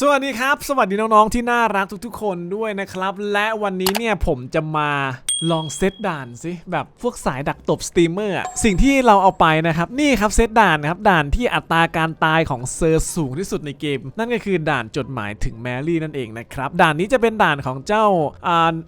สวัสดีครับ สวัสดีน้องๆที่น่ารักทุกๆ คนด้วยนะครับ และวันนี้เนี่ยผมจะมาลองเซตด่านสิแบบพวกสายดักตบสตรีมเมอร์สิ่งที่เราเอาไปนะครับนี่ครับเซตด่านนะครับด่านที่อัตราการตายของเซอร์สูงที่สุดในเกม นั่นก็คือด่านจดหมายถึงแมรี่นั่นเองนะครับด่านนี้จะเป็นด่านของเจ้า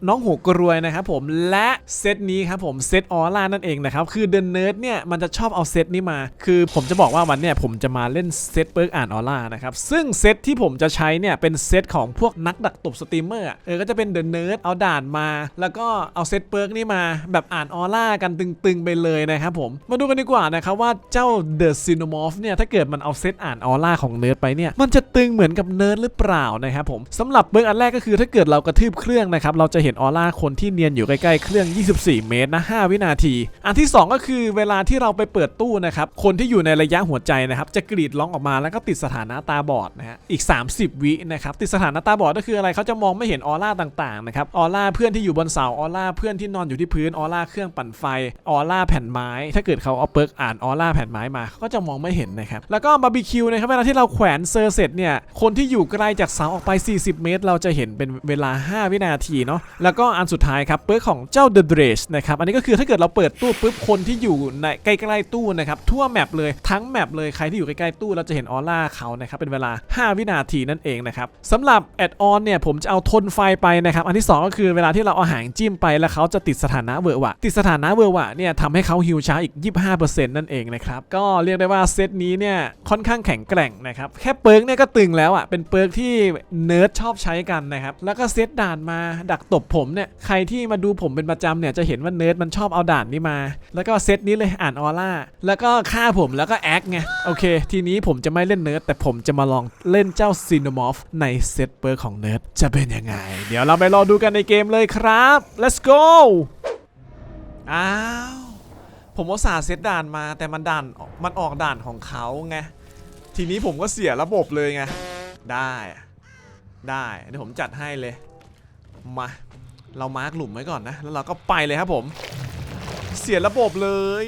น้องหัวกรวยนะครับผมและเซตนี้ครับผมเซตออร่านั่นเองนะครับคือเดนเนิร์ดเนี่ยมันจะชอบเอาเซตนี้มา คือผมจะบอกว่าวันเนี่ยผมจะมาเล่นเซตเปิร์กอ่านออร่านะครับซึ่งเซตที่ผมจะใช้เนี่ยเป็นเซตของพวกนักดักตบสตรีมเมอร์เออก็จะเป็นเดนเนิร์ดเอาด่านมา แล้วก็เอาเซตเปิร์กนี่มาแบบอ่านออร่ากันตึงๆไปเลยนะครับผมมาดูกันดีกว่านะครับว่าเจ้าเดอะซินมอฟเนี่ยถ้าเกิดมันเอาเซตอ่านออร่าของเนิร์ดไปเนี่ยมันจะตึงเหมือนกับเนิร์ดหรือเปล่านะครับผมสำหรับเปิร์กอันแรกก็คือถ้าเกิดเรากระทืบเครื่องนะครับเราจะเห็นออร่าคนที่เนียนอยู่ใกล้ๆเครื่อง 24 เมตรนะ5วินาที อันที่ 2 ก็คือเวลาที่เราไปเปิดตู้นะครับคนที่อยู่ในระยะหัวใจนะครับจะกรีดร้องออกมาแล้วก็ติดสถานะตาบอดนะฮะอีก 30วินะครับติดสถานะตาบอดก็คืออะไรเขาจะมองไม่เห็นออร่าต่างๆนะครับออร่าเพื่อนที่อยู่บนเสาออร่าเพื่อนที่นอนอยู่ที่พื้นออร่าเครื่องปั่นไฟออร่าแผ่นไม้ ถ้าเกิดเขาเอาเปิร์กอ่านออร่าแผ่นไม้มาเขาก็จะมองไม่เห็นนะครับแล้วก็บาร์บีคิวนะครับเวลาที่เราแขวนเซอร์เสร็จเนี่ยคนที่อยู่ไกลจากเสาออกไป 40 เมตร เราจะเห็นเป็นเวลา 5 วินาทีเนาะแล้วก็อันสุดท้ายครับเปิร์กของเจ้า The Dredge นะครับอันนี้ก็คือถ้าเกิดเราเปิดตู้ปุ๊บคนที่อยู่ในใกล้ๆตู้นะครับทั่วแมปเลยทั้งแมปเลยใครที่อยู่ใกล้ๆตู้เราจะเห็นออร่าเขานะครับเป็นเวลา 5 วินาทีนั่นเองนะครับสำหรับแอดออนเนี่ยผมจะเอาทนไฟไปนะครับ อันที่สองก็คือเวลาที่เราเอาหางจิ้มไปแล้วเขาจะติดสถานะเวอร์วะติดสถานะเวอร์วะเนี่ยทำให้เขาฮิวช้าอีก 25%นั่นเองนะครับก็เรียกได้ว่าเซตนี้เนี่ยค่อนข้างแข็งแกร่งนะครับแค่เปิร์กเนี่ยก็ตึงแล้วอะเป็นเปิร์กที่เนิร์ดชอบใช้กันนะครับแล้วก็เซตด่านมาดักตบผมเนี่ยใครที่มาดูผมเป็นประจำเนี่ยจะเห็นว่าเนิร์ดมันชอบเอาด่านนี้มา แล้วก็เซตนี้เลยอ่านออร่าแล้วก็ฆ่าผมแล้วก็แอคไงโอเค ทีนี้ผมจะไม่เล่นเนิร์ดแต่ผมจะมาลองเล่นเจ้าซีนมอฟในเซตเปิร์ของเนิร์ดจะเป็นยังไง เดี๋ยวเราไปรอดูกันในเกมเลยครับ let's go อ้าว ผมว่าสาห์เซตด่านมาแต่มันด่านมันออกด่านของเขาไง ทีนี้ผมก็เสียระบบเลยไง ได้ ได้เดี๋ยวผมจัดให้เลย มา เรามาร์กหลุมไว้ก่อนนะ แล้วเราก็ไปเลยครับผม เสียระบบเลย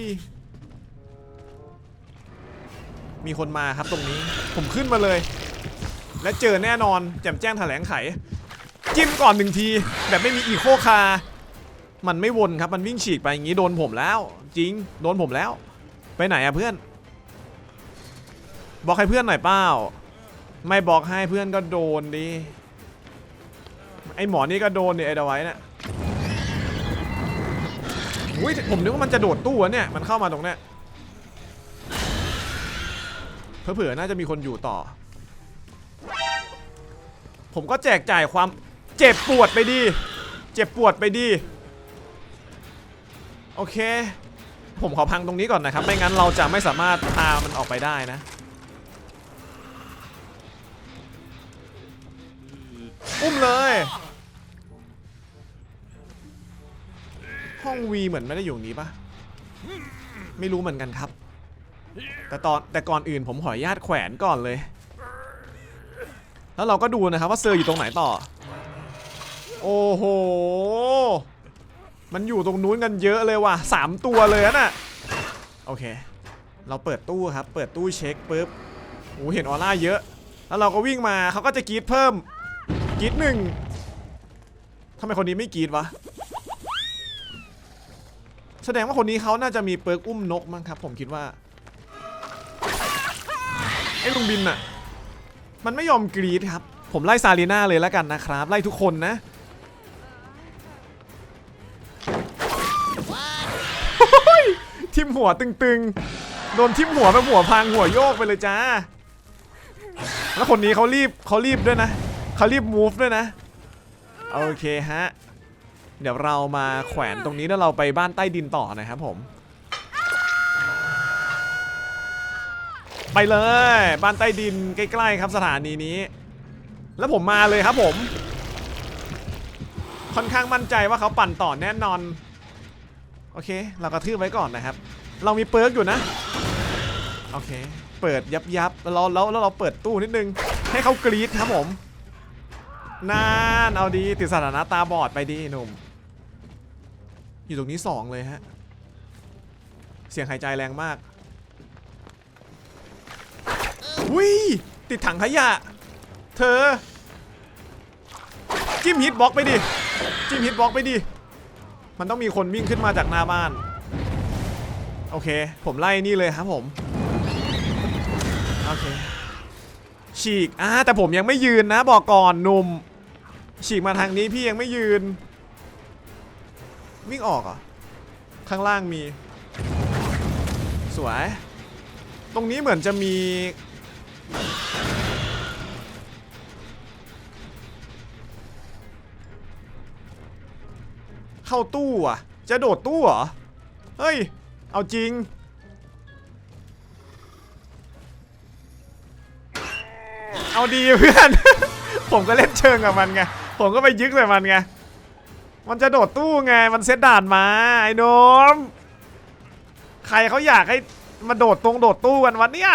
มีคนมาครับตรงนี้ ผมขึ้นมาเลย และเจอแน่นอนแจมแจ้งแถลงไข จิ้มก่อนหนึ่งที แบบไม่มีอีโคคา มันไม่วนครับมันวิ่งฉีกไปอย่างนี้โดนผมแล้ว จริงโดนผมแล้ว ไปไหนอะเพื่อน บอกให้เพื่อนหน่อยเปล่าไม่บอกให้เพื่อนก็โดนดิไอหมอนี่ก็โดนเนี่ยไอเดาไว้เนี่ยอุ้ยผมนึกว่ามันจะโดดตู้อะเนี่ยมันเข้ามาตรงเนี้ยเผื่อๆน่าจะมีคนอยู่ต่อ ผมก็แจกจ่ายความเจ็บปวดไปดี เจ็บปวดไปดี โอเค ผมขอพังตรงนี้ก่อนนะครับ ไม่งั้นเราจะไม่สามารถพามันออกไปได้นะ อุ้มเลย ห้องวีเหมือนไม่ได้อยู่ตรงนี้ปะไม่รู้เหมือนกันครับ แต่ตอนแต่ก่อนอื่นผมขออนุญาตแขวนก่อนเลย แล้วเราก็ดูนะครับว่าเซอร์อยู่ตรงไหนต่อ โอ้โห มันอยู่ตรงนู้นกันเยอะเลยว่ะสามตัวเลยอะน่ะ โอเค เราเปิดตู้ครับ เปิดตู้เช็คปุ๊บโอ้เห็นออร่าเยอะ แล้วเราก็วิ่งมาเขาก็จะกรีดเพิ่มกรีดหนึ่งทำไมคนนี้ไม่กรีดวะ แสดงว่าคนนี้เขาน่าจะมีเปิร์กอุ้มนกมั้งครับ ผมคิดว่า ไอ้ลุงบินอะ มันไม่ยอมกรีดครับ ผมไล่ซาลีน่าเลยแล้วกันนะครับ ไล่ทุกคนนะทิมหัวตึงๆ โดนทิมหัวแบบหัวพังหัวโยกไปเลยจ้า แล้วคนนี้เขารีบเขารีบด้วยนะ เขารีบ move ด้วยนะ โอเคฮะ เดี๋ยวเรามาแขวนตรงนี้แล้วเราไปบ้านใต้ดินต่อนะครับผม ไปเลย บ้านใต้ดินใกล้ๆครับสถานีนี้ แล้วผมมาเลยครับผม ค่อนข้างมั่นใจว่าเขาปั่นต่อแน่นอน โอเค เรากระทืบไว้ก่อนนะครับ เรามีเปิร์กอยู่นะ โอเค เปิดยับยับแล้วแล้วแล้วเราเปิดตู้นิดนึง ให้เขากรี๊ดครับผมนานเอาดีติดสถานะตาบอดไปดีหนุ่ม อยู่ตรงนี้สองเลยฮะ เสียงหายใจแรงมาก วิติดถังขยะ เธอ จิ้มฮิตบล็อกไปดิ จิ้มฮิตบล็อกไปดิ มันต้องมีคนวิ่งขึ้นมาจากหน้าบ้าน โอเค ผมไล่นี่เลยครับผม โอเค ฉีกอ่าแต่ผมยังไม่ยืนนะบอกก่อนหนุ่ม ฉีกมาทางนี้พี่ยังไม่ยืน วิ่งออกอะ ข้างล่างมี สวย ตรงนี้เหมือนจะมี เข้าตู้อะ จะโดดตู้เหรอ เฮ้ย เอาจริง เอาดีเพื่อน ผมก็เล่นเชิงกับมันไง ผมก็ไปยึกใส่มันไง มันจะโดดตู้ไง มันเซตด่านมา ไอ้นมใครเขาอยากให้มาโดดตรงโดดตู้กันวันเนี้ย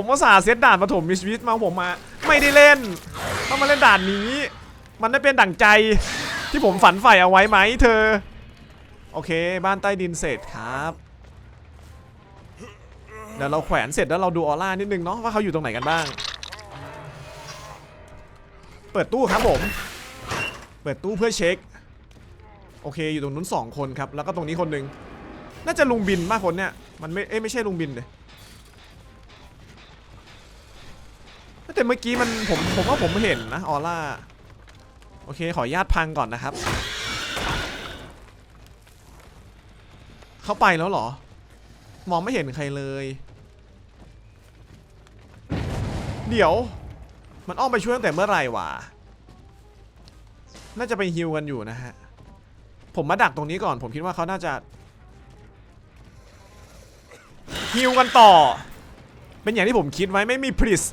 ผมก็สาเซตด่านปฐมมิชวิตมาผมมาไม่ได้เล่นต้องมาเล่นด่านนี้ มันได้เป็นดั่งใจที่ผมฝันใฝ่เอาไว้ไหมเธอ โอเค บ้านใต้ดินเสร็จครับเดี๋ยวเราแขวนเสร็จแล้วเราดูออร่านิดนึงเนาะว่าเขาอยู่ตรงไหนกันบ้าง เปิดตู้ครับผม เปิดตู้เพื่อเช็ค โอเคอยู่ตรงนู้นสองคนครับ แล้วก็ตรงนี้คนหนึ่งน่าจะลุงบินมากคนเนี่ยมันไม่เอ้ไม่ใช่ลุงบินเลย แต่เมื่อกี้มันผมผมว่าผมเห็นนะออร่าโอเคขออนุญาตพังก่อนนะครับ เข้าไปแล้วเหรอ มองไม่เห็นใครเลย เดี๋ยว มันอ้อมไปช่วยตั้งแต่เมื่อไหร่วะน่าจะไปฮิวกันอยู่นะฮะ ผมมาดักตรงนี้ก่อน ผมคิดว่าเขาน่าจะฮิวกันต่อ เป็นอย่างที่ผมคิดไว้ไม่มีพริส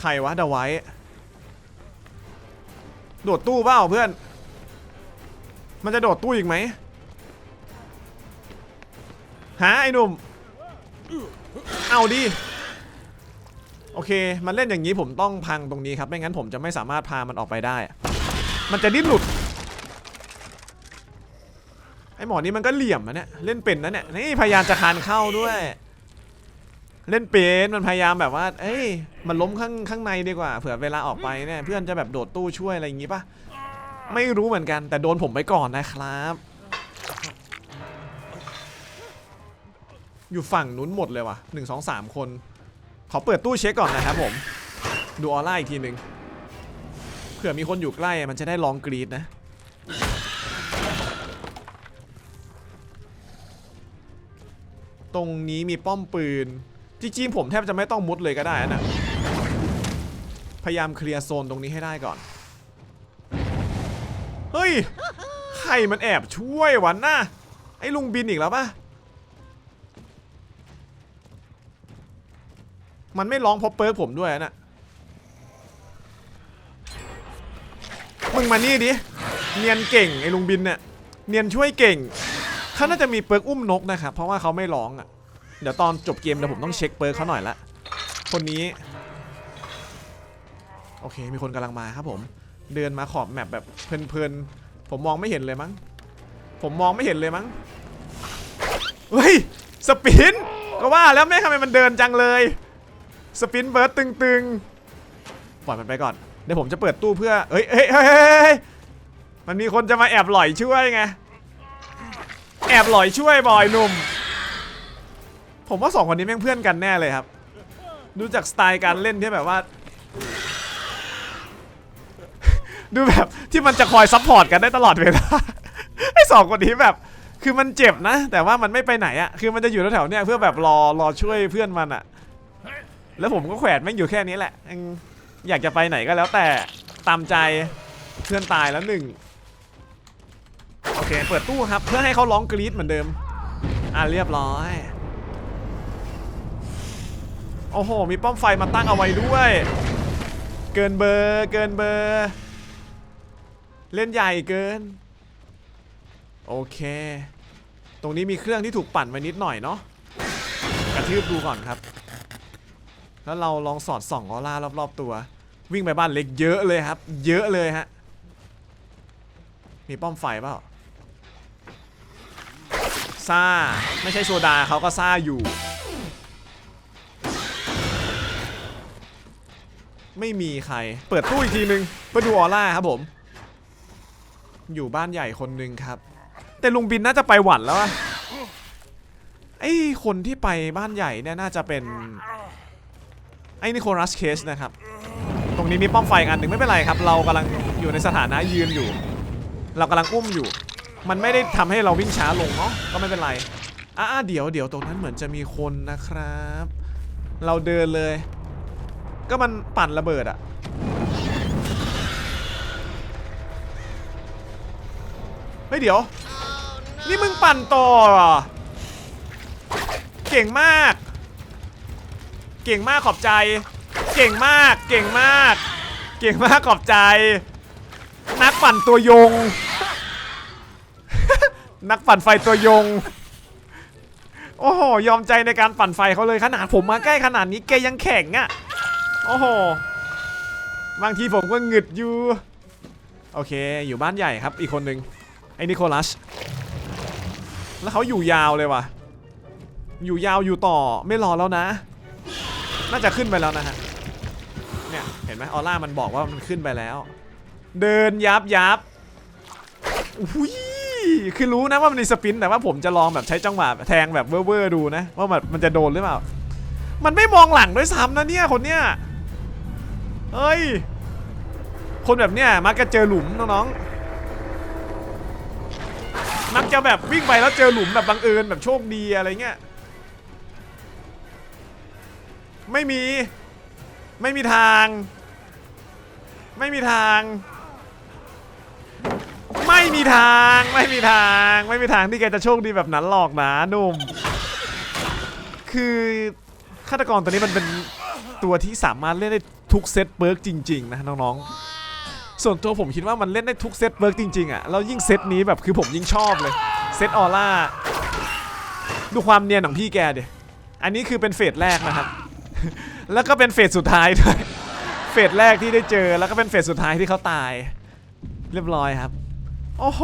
ใครวะเดาไว้ โดดตู้เปล่าเพื่อน มันจะโดดตู้อีกไหมหาไอ้หนุ่ม เอาดิโอเค มันเล่นอย่างนี้ผมต้องพังตรงนี้ครับ ไม่งั้นผมจะไม่สามารถพามันออกไปได้ มันจะดิ้นหลุด ไอ้หมอนี่มันก็เหลี่ยมนะเนี่ย เล่นเป็นนะเนี่ย นี่พยายามจะคานเข้าด้วย เล่นเป็นมันพยายามแบบว่า เอ้ย มันล้มข้างข้างในดีกว่า เผื่อเวลาออกไปเนี่ยเพื่อนจะแบบโดดตู้ช่วยอะไรอย่างงี้ปะไม่รู้เหมือนกัน แต่โดนผมไปก่อนนะครับ อยู่ฝั่งนู้นหมดเลยว่ะหนึ่งสองสามคน ขอเปิดตู้เช็คก่อนนะครับผม ดูออร่าอีกทีหนึ่งเผื่อมีคนอยู่ใกล้มันจะได้ลองกรีดนะตรงนี้มีป้อมปืน จริงๆผมแทบจะไม่ต้องมุดเลยก็ได้นะพยายามเคลียร์โซนตรงนี้ให้ได้ก่อน เฮ้ย ใครมันแอบช่วยวันน่ะไอ้ลุงบินอีกแล้วปะมันไม่ร้องเพราะเปิร์กผมด้วยนะมึงมานี่ดิ เนียนเก่งไอ้ลุงบินเนี่ย เนียนช่วยเก่งเขาน่าจะมีเปิร์กอุ้มนกนะครับ เพราะว่าเขาไม่ร้องอะ เดี๋ยวตอนจบเกมเดี๋ยวผมต้องเช็คเปิร์เขาหน่อยละ คนนี้ โอเค มีคนกำลังมาครับผม เดินมาขอบแมปแบบเพลินๆ ผมมองไม่เห็นเลยมั้ง ผมมองไม่เห็นเลยมั้ง เฮ้ย สปิน ก็ว่าแล้วแม่ทำไมมันเดินจังเลย สปินเบิร์ดตึงๆ ปล่อยมันไปก่อน เดี๋ยวผมจะเปิดตู้เพื่อ เฮ้ยเฮ้ยเฮ้ยเฮ้ยมันมีคนจะมาแอบหล่อยช่วยไง แอบหล่อยช่วยบอยหนุ่ม ผมว่าสองคนนี้แม่งเพื่อนกันแน่เลยครับ ดูจากสไตล์การเล่นที่แบบว่า ดูแบบที่มันจะคอยซัพพอร์ตกันได้ตลอดเวลาไอ้สองคนนี้แบบ คือมันเจ็บนะ แต่ว่ามันไม่ไปไหนอะคือมันจะอยู่แถวๆเนี้ยเพื่อแบบรอรอช่วยเพื่อนมันอะแล้วผมก็แขวนแม่งอยู่แค่นี้แหละอืมอยากจะไปไหนก็แล้วแต่ตามใจเพื่อนตายแล้วหนึ่งโอเค เปิดตู้ครับ เพื่อให้เขาร้องกรี๊ดเหมือนเดิม อะเรียบร้อย โอ้โห มีป้อมไฟมาตั้งเอาไว้ด้วย เกินเบอร์เกินเบอร์ เล่นใหญ่เกิน โอเค ตรงนี้มีเครื่องที่ถูกปั่นไว้นิดหน่อยเนาะกระทืบดูก่อนครับ แล้วเราลองสอดส่องออร่ารอบๆตัว วิ่งไปบ้านเล็กเยอะเลยครับ เยอะเลยฮะ มีป้อมไฟเปล่าซ่า ไม่ใช่โซดาเขาก็ซ่าอยู่ ไม่มีใคร เปิดตู้อีกทีนึงเพื่อดูออร่าครับผม อยู่บ้านใหญ่คนหนึ่งครับ แต่ลุงบินน่าจะไปหวันแล้วอะไอ้คนที่ไปบ้านใหญ่เนี่ยน่าจะเป็น ไอ้นิโคลัสเคสนะครับ ตรงนี้มีป้อมไฟอันหนึ่งไม่เป็นไรครับ เรากำลังอยู่ในสถานะยืนอยู่ เรากำลังอุ้มอยู่ มันไม่ได้ทำให้เราวิ่งช้าลงเนาะก็ไม่เป็นไรอ่าเดี๋ยวเดี๋ยวตรงนั้นเหมือนจะมีคนนะครับ เราเดินเลย ก็มันปั่นระเบิดอะเฮ้ยเดี๋ยว นี่มึงปั่นต่อเหรอเก่งมาก เก่งมากขอบใจ เก่งมาก เก่งมาก เก่งมากขอบใจ นักปั่นตัวยง นักปั่นไฟตัวยง โอ้โห ยอมใจในการปั่นไฟเขาเลยขนาดผมมาใกล้ขนาดนี้แกยังแข็งอะ่ะ โอ้โห บางทีผมก็หงึดอยู่ โอเค อยู่บ้านใหญ่ครับ อีกคนหนึ่งไอ้นิโคลัส แล้วเขาอยู่ยาวเลยว่ะ อยู่ยาวอยู่ต่อไม่รอแล้วนะ น่าจะขึ้นไปแล้วนะฮะ เนี่ย เห็นไหมออร่ามันบอกว่ามันขึ้นไปแล้ว เดินยับยับอุ้ยคือรู้นะว่ามันมีสปิน แต่ว่าผมจะลองแบบใช้จังหวะแทงแบบเว่อร์ๆดูนะ ว่าแบบมันจะโดนหรือเปล่า มันไม่มองหลังด้วยซ้ำนะเนี่ยคนเนี้ย เฮ้ย คนแบบเนี้ยมักจะเจอหลุมน้องๆ มักจะแบบวิ่งไปแล้วเจอหลุมแบบบังเอิญแบบโชคดีอะไรเงี้ย ไม่มี ไม่มีทาง ไม่มีทาง ไม่มีทาง ไม่มีทาง ไม่มีทางที่แกจะโชคดีแบบนั้นหรอกนะหนุ่ม คือฆาตกรตัวนี้มันเป็น ตัวที่สามารถเล่นได้ทุกเซตเบิร์กจริง ๆ นะน้องๆ ส่วนตัวผมคิดว่ามันเล่นได้ทุกเซตเบิร์กจริงๆอะแล้วยิ่งเซตนี้แบบคือผมยิ่งชอบเลยเซตออร่าดูความเนียนของพี่แกเดิอันนี้คือเป็นเฟสแรกนะครับ แล้วก็เป็นเฟสสุดท้ายด้วยเฟสแรกที่ได้เจอแล้วก็เป็นเฟสสุดท้ายที่เขาตาย เรียบร้อยครับ โอ้โห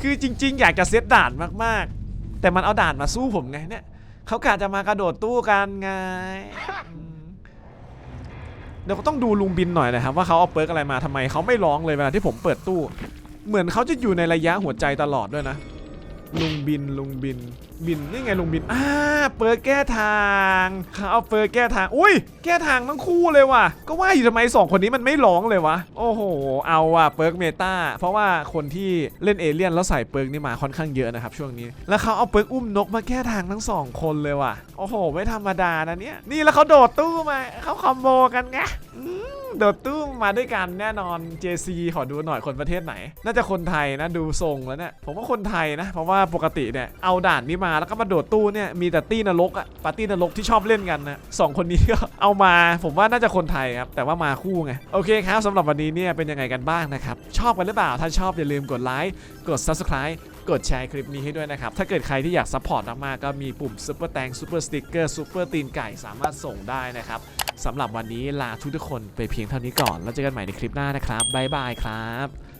คือจริง ๆ อยากจะเซตด่านมากๆ แต่มันเอาด่านมาสู้ผมไงเนี่ยเขากะจะมากระโดดตู้กันไง เดี๋ยวก็ต้องดูลุงบินหน่อยนะครับว่าเขาเอาเปิร์กอะไรมาทำไมเขาไม่ร้องเลยเวลาที่ผมเปิดตู้ เหมือนเขาจะอยู่ในระยะหัวใจตลอดด้วยนะ ลุงบินลุงบิน บินนี่ไงลุงบินอ่าเปิดแก้ทางเขาเอาเปิดแก้ทาง อุ้ย แก้ทางทั้งคู่เลยว่ะ ก็ว่าอยู่ทำไมสองคนนี้มันไม่ร้องเลยวะ โอ้โห เอาว่ะเปิร์กเมตาเพราะว่าคนที่เล่นเอเลี่ยนแล้วใส่เปิร์กนี่มาค่อนข้างเยอะนะครับช่วงนี้ แล้วเขาเอาเปิร์กอุ้มนกมาแก้ทางทั้งสองคนเลยว่ะ โอ้โห ไม่ธรรมดานะเนี่ย นี่แล้วเขาโดดตู้มาเขาคอมโบกันไงอื โดดตู้มาด้วยกันแน่นอน JC ขอดูหน่อยคนประเทศไหน น่าจะคนไทยนะดูทรงแล้วเนี่ยผมว่าคนไทยนะเพราะว่าปกติเนี่ยเอาด่านนี้มาแล้วก็มาโดดตู้เนี่ยมีแต่ตี้นรกอะปาร์ตี้นรกที่ชอบเล่นกันนะสองคนนี้ก็เอามาผมว่าน่าจะคนไทยครับแต่ว่ามาคู่ไงโอเคครับสำหรับวันนี้เนี่ยเป็นยังไงกันบ้างนะครับชอบกันหรือเปล่าถ้าชอบอย่าลืมกดไลค์กด subscribe กดแชร์คลิปนี้ให้ด้วยนะครับ ถ้าเกิดใครที่อยากซัพพอร์ตมากๆก็มีปุ่มซุปเปอร์แตงซุปเปอร์สติ๊กเกอร์ซุปเปอร์ตีนไก่สามารถส่งได้นะครับ สำหรับวันนี้ลาทุกทุกคนไปเพียงเท่านี้ก่อน แล้วเจอกันใหม่ในคลิปหน้านะครับบ๊ายบายครับ